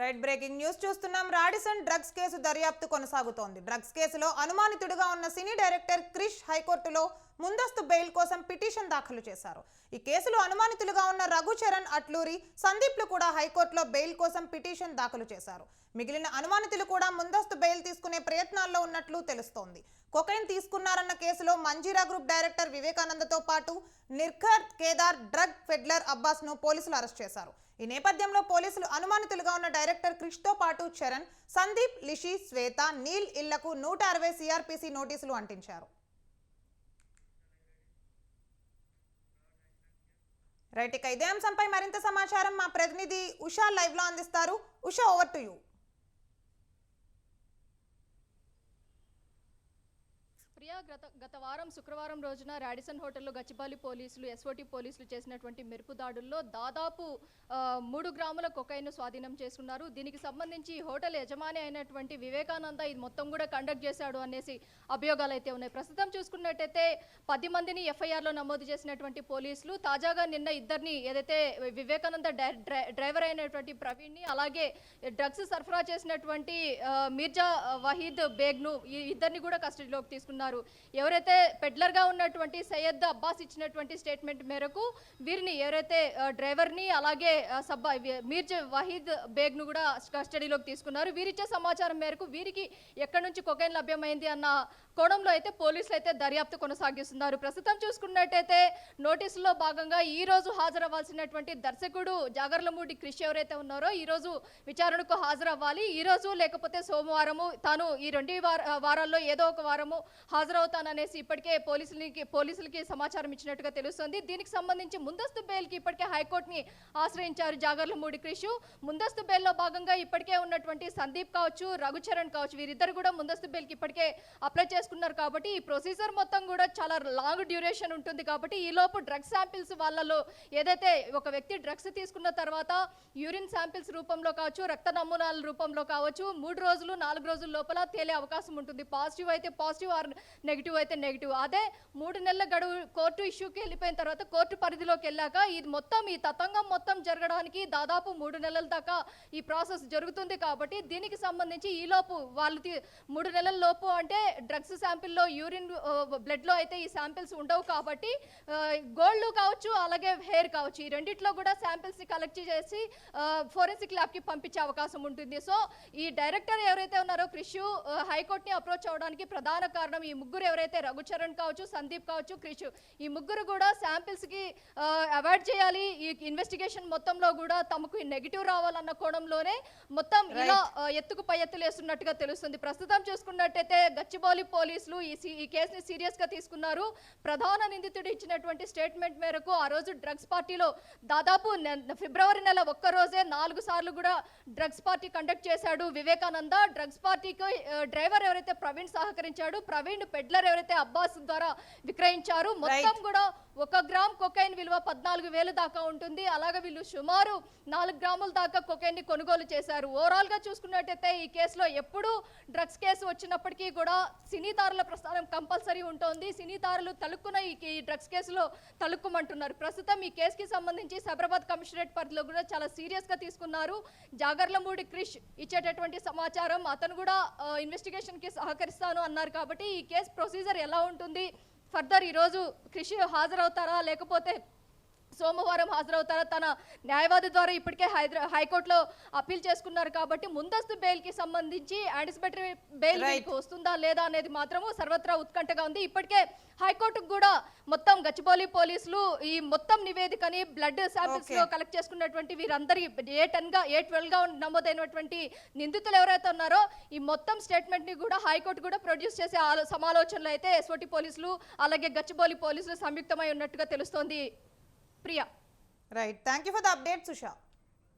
Right breaking news చూస్తున్నాం. Radisson drugs case దర్యాప్తు కొనసాగుతోంది. డ్రగ్స్ కేసులో అనుమానితుడిగా ఉన్న సినీ డైరెక్టర్ క్రిష్ హైకోర్టులో ముందస్తు బెయిల్ కోసం పిటిషన్ దాఖలు చేశారు. ఈ కేసులో అనుమానితులుగా ఉన్న రఘుచరణ్ అట్లూరి సందీప్లు కూడా హైకోర్టులో బెయిల్ కోసం పిటిషన్ దాఖలు చేశారు. మిగిలిన అనుమానితులు కూడా ముందస్తు బెయిల్ తీసుకునే ప్రయత్నాల్లో ఉన్నట్లు తెలుస్తోంది. కొకైన్ తీసుకున్నారన్న కేసులో మంజీరా గ్రూప్ డైరెక్టర్ వివేకానందతో పాటు నిర్ఖర్ కేదార్ డ్రగ్ ఫెడ్లర్ అబ్బాస్ను పోలీసులు అరెస్ట్ చేశారు. ఈ నేపథ్యంలో పోలీసులు అనుమానితులుగా ఉన్న డైరెక్టర్ క్రిష్తో పాటు చరణ్ సందీప్ లిషి శ్వేత నీల్ ఇళ్ళకు నూట అరవై సిఆర్పిసి నోటీసులు అంటించారు. రైట్ ఇక ఇదే అంశంపై మరింత సమాచారం మా ప్రతినిధి ఉషా లైవ్లో అందిస్తారు. ఉషా ఓవర్ టు యూ గత గత వారం శుక్రవారం రోజున రాడిసన్ హోటల్లో గచ్చిబాలి పోలీసులు ఎస్ఓటి పోలీసులు చేసినటువంటి మెరుపు దాడుల్లో దాదాపు మూడు గ్రాముల కొకైన్ స్వాధీనం చేసుకున్నారు. దీనికి సంబంధించి హోటల్ యజమాని అయినటువంటి వివేకానంద ఇది మొత్తం కూడా కండక్ట్ చేశాడు అనేసి అభియోగాలు అయితే ఉన్నాయి. ప్రస్తుతం చూసుకున్నట్టయితే పది మందిని ఎఫ్ఐఆర్లో నమోదు చేసినటువంటి పోలీసులు తాజాగా నిన్న ఇద్దరిని ఏదైతే వివేకానంద డ్రై- డ్రైవర్ అయినటువంటి ప్రవీణ్ని అలాగే డ్రగ్స్ సరఫరా చేసినటువంటి మీర్జా వహీద్ బేగ్ను ఈ ఇద్దరిని కూడా కస్టడీలోకి తీసుకున్నారు. ఎవరైతే పెడ్లర్గా ఉన్నటువంటి సయ్యద్ అబ్బాస్ ఇచ్చినటువంటి స్టేట్మెంట్ మేరకు వీరిని ఎవరైతే డ్రైవర్ని అలాగే ఆ, సబ్బా వి- వహీద్ బేగ్ను కూడా కస్టడీలోకి తీసుకున్నారు. వీరిచ్చే సమాచారం మేరకు వీరికి ఎక్కడి నుంచి కొకైన్ లభ్యమైంది అన్న కోణంలో అయితే పోలీసులు అయితే దర్యాప్తు కొనసాగిస్తున్నారు. ప్రస్తుతం చూసుకున్నట్టయితే నోటీసులో భాగంగా ఈ రోజు హాజరవ్వాల్సినటువంటి దర్శకుడు జాగర్లమూడి క్రిష్ ఎవరైతే ఉన్నారో ఈ రోజు విచారణకు హాజరవ్వాలి. ఈ రోజు లేకపోతే సోమవారము తాను ఈ రెండు వార వారాల్లో ఏదో ఒక వారము హాజరు హాజరవుతాననేసి ఇప్పటికే పోలీసులకి పోలీసులకి సమాచారం ఇచ్చినట్టుగా తెలుస్తుంది. దీనికి సంబంధించి ముందస్తు బెయిల్కి ఇప్పటికే హైకోర్టుని ఆశ్రయించారు జాగర్లమూడి క్రిష్. ముందస్తు బెయిల్లో భాగంగా ఇప్పటికే ఉన్నటువంటి సందీప్ కావచ్చు రఘుచరణ్ కావచ్చు వీరిద్దరు కూడా ముందస్తు బెయిల్కి ఇప్పటికే అప్లై చేసుకున్నారు కాబట్టి ఈ ప్రొసీజర్ మొత్తం కూడా చాలా లాంగ్ డ్యూరేషన్ ఉంటుంది కాబట్టి ఈ లోపు డ్రగ్స్ శాంపిల్స్ వాళ్ళలో ఏదైతే ఒక వ్యక్తి డ్రగ్స్ తీసుకున్న తర్వాత యూరిన్ శాంపిల్స్ రూపంలో కావచ్చు రక్త నమూనాల రూపంలో కావచ్చు మూడు రోజులు నాలుగు రోజుల లోపల తేలే అవకాశం ఉంటుంది. పాజిటివ్ అయితే పాజిటివ్ ఆర్ నెగిటివ్ అయితే నెగిటివ్ అదే మూడు నెలల గడువు కోర్టు ఇష్యూకి వెళ్ళిపోయిన తర్వాత కోర్టు పరిధిలోకి వెళ్ళాక ఇది మొత్తం ఈ తతంగం మొత్తం జరగడానికి దాదాపు మూడు నెలల దాకా ఈ ప్రాసెస్ జరుగుతుంది కాబట్టి దీనికి సంబంధించి ఈలోపు వాళ్ళు మూడు నెలల లోపు అంటే డ్రగ్స్ శాంపిల్లో యూరిన్ బ్లడ్లో అయితే ఈ శాంపిల్స్ ఉండవు కాబట్టి గోల్డ్ కావచ్చు అలాగే హెయిర్ కావచ్చు ఈ రెండిట్లో కూడా శాంపిల్స్ని కలెక్ట్ చేసి ఫోరెన్సిక్ ల్యాబ్కి పంపించే అవకాశం ఉంటుంది. సో ఈ డైరెక్టర్ ఎవరైతే ఉన్నారో క్రిషు హైకోర్టుని అప్రోచ్ అవడానికి ప్రధాన కారణం ఈ ముగ్గురు ఎవరైతే రఘుచరణ్ కావచ్చు సందీప్ కావచ్చు క్రిషు ఈ ముగ్గురు కూడా శాంపిల్స్కి అవాయిడ్ చేయాలి. ఈ ఇన్వెస్టిగేషన్ మొత్తంలో కూడా తమకు నెగిటివ్ రావాలన్న కోణంలోనే మొత్తం ఇలా ఎత్తుకు పై ఎత్తులు వేస్తున్నట్టుగా తెలుస్తుంది. ప్రస్తుతం చూసుకున్నట్టయితే గచ్చిబౌలి పోలీసులు ఈ ఈ కేసుని సీరియస్గా తీసుకున్నారు. ప్రధాన నిందితుడు ఇచ్చినటువంటి స్టేట్మెంట్ మేరకు ఆ రోజు డ్రగ్స్ పార్టీలో దాదాపు ఫిబ్రవరి నెల ఒక్క రోజే నాలుగు సార్లు కూడా డ్రగ్స్ పార్టీ కండక్ట్ చేశాడు వివేకానంద. డ్రగ్స్ పార్టీకి డ్రైవర్ ఎవరైతే ప్రవీణ్ సహకరించాడు ప్రవీణ్ పెడ్లర్ ఎవరైతే అబ్బాస్ ద్వారా విక్రయించారు మొత్తం కూడా ఒక గ్రామ్ కొకైన్ విలువ పద్నాలుగు వేలు దాకా ఉంటుంది. అలాగే వీళ్ళు సుమారు నాలుగు గ్రాముల దాకా కొకైన్ని కొనుగోలు చేశారు. ఓవరాల్గా చూసుకున్నట్టయితే ఈ కేసులో ఎప్పుడు డ్రగ్స్ కేసు వచ్చినప్పటికీ కూడా సినీతారుల ప్రస్థానం కంపల్సరీ ఉంటుంది. సినీదారులు తలుక్కున ఈ ఈ డ్రగ్స్ కేసులో తలుక్కుమంటున్నారు. ప్రస్తుతం ఈ కేసుకి సంబంధించి సైబరాబాద్ కమిషనరేట్ పరిధిలో కూడా చాలా సీరియస్గా తీసుకున్నారు. జాగర్లమూడి క్రిష్ ఇచ్చేటటువంటి సమాచారం అతను కూడా ఇన్వెస్టిగేషన్కి సహకరిస్తాను అన్నారు కాబట్టి ఈ కేసు ప్రొసీజర్ ఎలా ఉంటుంది? ఫర్దర్ ఈరోజు కృషి హాజరవుతారా? లేకపోతే సోమవారం హాజరవుతారా తన న్యాయవాది ద్వారా ఇప్పటికే హైదరా హైకోర్టులో అప్పీల్ చేసుకున్నారు కాబట్టి ముందస్తు బెయిల్కి సంబంధించి యాంటిసిపేటరీ బెయిల్ వస్తుందా లేదా అనేది మాత్రము సర్వత్రా ఉత్కంఠగా ఉంది. ఇప్పటికే హైకోర్టుకు కూడా మొత్తం గచ్చిబౌలి పోలీసులు ఈ మొత్తం నివేదికని బ్లడ్ శాంపిల్స్. లో కలెక్ట్ చేసుకున్నటువంటి వీరందరి ఏ టెన్గా ఏ ట్వెల్వ్గా నమోదైనటువంటి నిందితులు ఎవరైతే ఉన్నారో ఈ మొత్తం స్టేట్మెంట్ని కూడా హైకోర్టు కూడా ప్రొడ్యూస్ చేసే సమాలోచనలు అయితే ఎస్ఓటి పోలీసులు అలాగే గచ్చిబౌలి పోలీసులు సంయుక్తమై ఉన్నట్టుగా తెలుస్తోంది. Priya. Right. Thank you for the update, Susha.